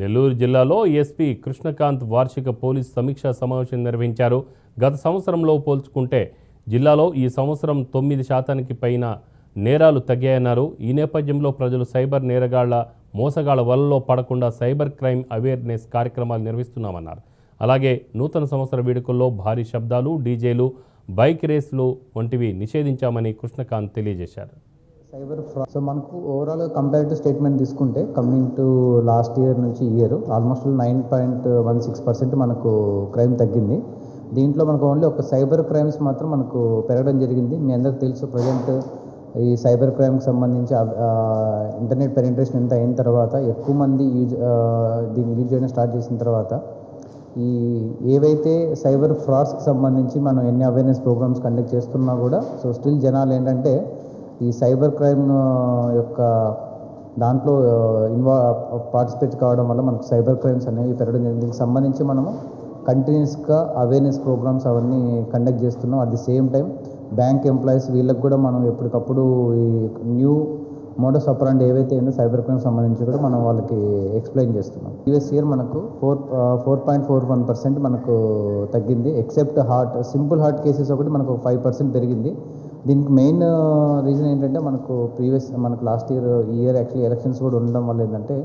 నెల్లూరు జిల్లాలో ఎస్పీ కృష్ణకాంత్ వార్షిక పోలీస్ సమీక్షా సమావేశం నిర్వహించారు. గత సంవత్సరంలో పోల్చుకుంటే జిల్లాలో ఈ సంవత్సరం తొమ్మిది శాతానికి పైన నేరాలు తగ్గాయన్నారు. ఈ నేపథ్యంలో ప్రజలు సైబర్ నేరగాళ్ళ మోసగాళ్ళ వలలో పడకుండా సైబర్ క్రైమ్ అవేర్నెస్ కార్యక్రమాలు నిర్వహిస్తున్నామన్నారు. అలాగే నూతన సంవత్సర వేడుకల్లో భారీ శబ్దాలు డీజేలు బైక్ రేసులు వంటివి నిషేధించామని కృష్ణకాంత్ తెలియజేశారు. సైబర్ ఫ్రాడ్ సో మనకు ఓవరాల్ కంపేరిటివ్ స్టేట్మెంట్ తీసుకుంటే కమింగ్ టు లాస్ట్ ఇయర్ నుంచి year almost nine point one six percent మనకు క్రైమ్ తగ్గింది. దీంట్లో మనకు ఓన్లీ ఒక సైబర్ క్రైమ్స్ మాత్రం మనకు పెరగడం జరిగింది. మీ అందరికి తెలుసు ప్రజెంట్ ఈ సైబర్ క్రైమ్కి సంబంధించి ఇంటర్నెట్ పెనిట్రేషన్ ఎంత అయిన తర్వాత ఎక్కువ మంది యూజ్ దీన్ని యూజ్ చేయడం స్టార్ట్ చేసిన తర్వాత ఈ ఏవైతే సైబర్ ఫ్రాడ్స్కి సంబంధించి మనం ఎన్ని అవేర్నెస్ ప్రోగ్రామ్స్ కండక్ట్ చేస్తున్నా కూడా సో స్టిల్ జనాలు ఏంటంటే ఈ సైబర్ క్రైమ్ యొక్క దాంట్లో ఇన్వా పార్టిసిపేట్ కావడం వల్ల మనకు సైబర్ క్రైమ్స్ అనేవి పెరగడం జరిగింది. దీనికి సంబంధించి మనము కంటిన్యూస్గా అవేర్నెస్ ప్రోగ్రామ్స్ అవన్నీ కండక్ట్ చేస్తున్నాం. At the same time bank employees వీళ్ళకి కూడా మనం ఎప్పటికప్పుడు ఈ న్యూ మోడస్ ఆపరాండ్ ఏవైతే ఉందో సైబర్ క్రైమ్ సంబంధించి కూడా మనం వాళ్ళకి ఎక్స్ప్లెయిన్ చేస్తున్నాం. ప్రీవియస్ ఇయర్ మనకు four four point four one percent మనకు తగ్గింది. Except hurt simple hurt cases ఒకటి మనకు ఫైవ్ పర్సెంట్ పెరిగింది. దీనికి మెయిన్ రీజన్ ఏంటంటే మనకు ప్రీవియస్ మనకు లాస్ట్ ఇయర్ ఈ ఇయర్ యాక్చువల్లీ ఎలక్షన్స్ కూడా ఉండడం వల్ల ఏంటంటే